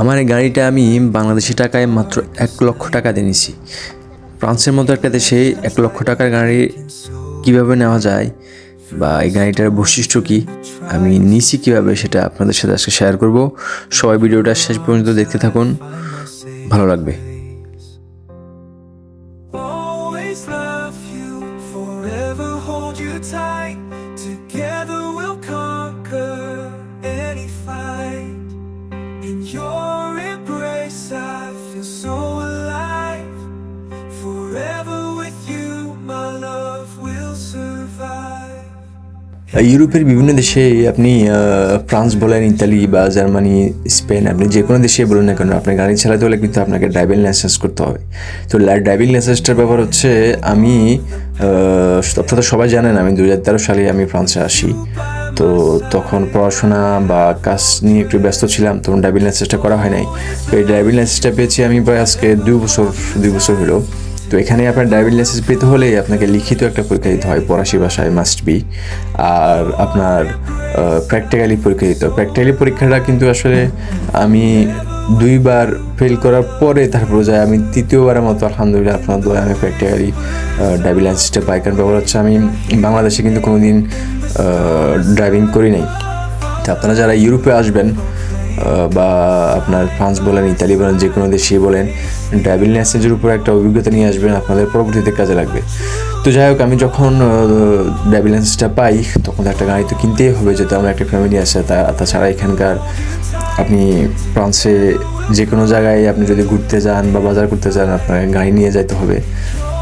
আমার এই গাড়িটা আমি বাংলাদেশি টাকায় মাত্র এক লক্ষ টাকা দিয়ে নিছি। ফ্রান্সের মতো একটা দেশে এক লক্ষ টাকার গাড়ি কীভাবে নেওয়া যায় বা এই গাড়িটার বৈশিষ্ট্য কী, আমি নিছি কীভাবে সেটা আপনাদের সাথে আজকে শেয়ার করব। সবাই ভিডিওটা শেষ পর্যন্ত দেখতে থাকুন, ভালো লাগবে। Tight. Survive. ইউরোপের বিভিন্ন দেশে আপনি ফ্রান্স বলেন ইতালি বা জার্মানি স্পেন আপনি যে কোনো দেশে বলেন না কেন আপনার গাড়ি চালাতে হলে কিন্তু আপনাকে ড্রাইভিং লাইসেন্স করতে হবে। তো ড্রাইভিং লাইসেন্সটার ব্যাপার হচ্ছে আমি আহ, আপনারা সবাই জানেন আমি দু হাজার তেরো সালে আমি ফ্রান্সে আসি। তো তখন পড়াশোনা বা কাজ নিয়ে একটু ব্যস্ত ছিলাম, তখন ড্রাইভিং লাইসেন্সটা করা হয় নাই তো এই ড্রাইভিং লাইসেন্সটা পেয়েছি আমি প্রায় আজকে দুই বছর দুই বছর হলো। তো এখানে আপনার ড্রাইভিং লাইসেন্স পেতে হলে আপনাকে লিখিত একটা পরীক্ষা দিতে হয় ফরাসি ভাষায় মাস্ট বি আর আপনার প্র্যাকটিক্যালি পরীক্ষা দিতে হয়। প্র্যাকটিক্যালি পরীক্ষাটা কিন্তু আসলে আমি দুইবার ফেল করার পরে তারপর যায়। আমি তৃতীয়বারের মতো, আলহামদুলিল্লাহ, আপনার দোয়া আমি প্র্যাকটিক্যালি ড্রাইভিং লাইসেন্সটা পাই। কারণ ব্যাপার হচ্ছে আমি বাংলাদেশে কিন্তু কোনোদিন ড্রাইভিং করি নাই। তো আপনারা যারা ইউরোপে আসবেন বা আপনার ফ্রান্স বলেন, ইতালি বলেন, যে কোনো দেশে বলেন ড্রাইভিং লাইসেন্সের উপর একটা অভিজ্ঞতা নিয়ে আসবেন, আপনাদের পরবর্তীতে কাজে লাগবে। তো যাই হোক, আমি যখন ড্রাইভিং লাইসেন্সটা পাই, তখন একটা গাড়ি তো কিনতেই হবে, যেহেতু আমার একটা ফ্যামিলি আছে, তা তাছাড়া এখানকার আপনি ফ্রান্সে যে কোনো জায়গায় আপনি যদি ঘুরতে যান বা বাজার করতে যান, আপনাকে গাড়ি নিয়ে যেতে হবে।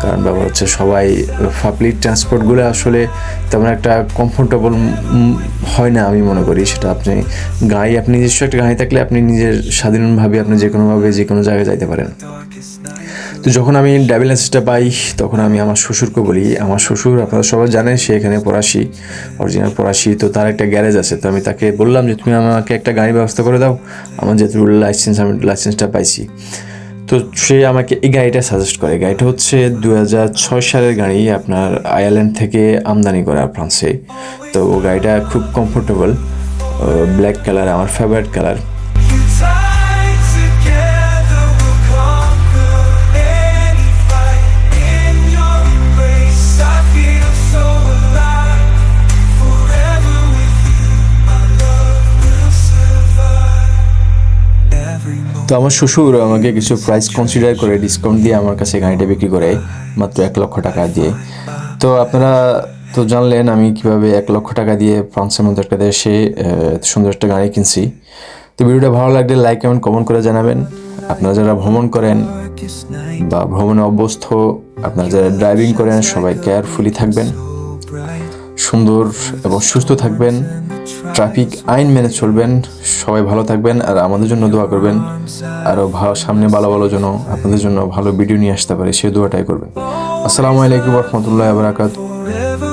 কারণ ব্যাপার হচ্ছে সবাই পাবলিক ট্রান্সপোর্টগুলো আসলে তেমন একটা কমফোর্টেবল হয় না আমি মনে করি। সেটা আপনি গাড়ি, আপনি নিজস্ব একটা গাড়ি থাকলে আপনি নিজের স্বাধীনভাবে আপনি যে কোনোভাবে যে কোনো জায়গায় যাইতে পারেন। তো যখন আমি ড্রাইভিং লাইসেন্সটা পাই, তখন আমি আমার শ্বশুরকে বলি, আমার শ্বশুর, আপনারা সবাই জানেন সে এখানে পড়াশি অরিজিনাল পড়াশি তো তার একটা গ্যারেজ আছে। তো আমি তাকে বললাম যে, তুমি আমাকে একটা গাড়ি ব্যবস্থা করে দাও, আমার যেহেতু লাইসেন্স আমি লাইসেন্সটা পাইছি। তো সে আমাকে এই গাড়িটা সাজেস্ট করে। গাড়িটা হচ্ছে দু ছয় সালের গাড়ি, আপনার আয়ারল্যান্ড থেকে আমদানি করা ফ্রান্সে তো গাড়িটা খুব কমফোর্টেবল ব্ল্যাক কালার আমার ফেভারিট কালার তো আমার শ্বশুর আমাকে কিছু প্রাইস কনসিডার করে ডিসকাউন্ট দিয়ে আমার কাছে গাড়িটা বিক্রি করে, মাত্র এক লক্ষ টাকা দিয়ে। তো আপনারা তো জানলেন আমি কীভাবে এক লক্ষ টাকা দিয়ে ফ্রান্সের মতো একটা দেশে সুন্দর একটা গাড়ি কিনছি। তো ভিডিওটা ভালো লাগলে লাইক কমেন্ট কমেন্ট করে জানাবেন। আপনারা যারা ভ্রমণ করেন বা ভ্রমণে অভ্যস্ত, আপনারা যারা ড্রাইভিং করেন, সবাই কেয়ারফুলি থাকবেন। সুন্দর এবং সুস্থ থাকবেন। ট্রাফিক আইন মেনে চলবেন, সবাই ভালো থাকবেন আর আমাদের জন্য দোয়া করবেন। আরও ভালো সামনে ভালো ভালো যেন আপনাদের জন্য ভালো ভিডিও নিয়ে আসতে পারে, সে দোয়াটাই করবেন। আসসালামু আলাইকুম রহমতুল্লাহ বারাকাত Forever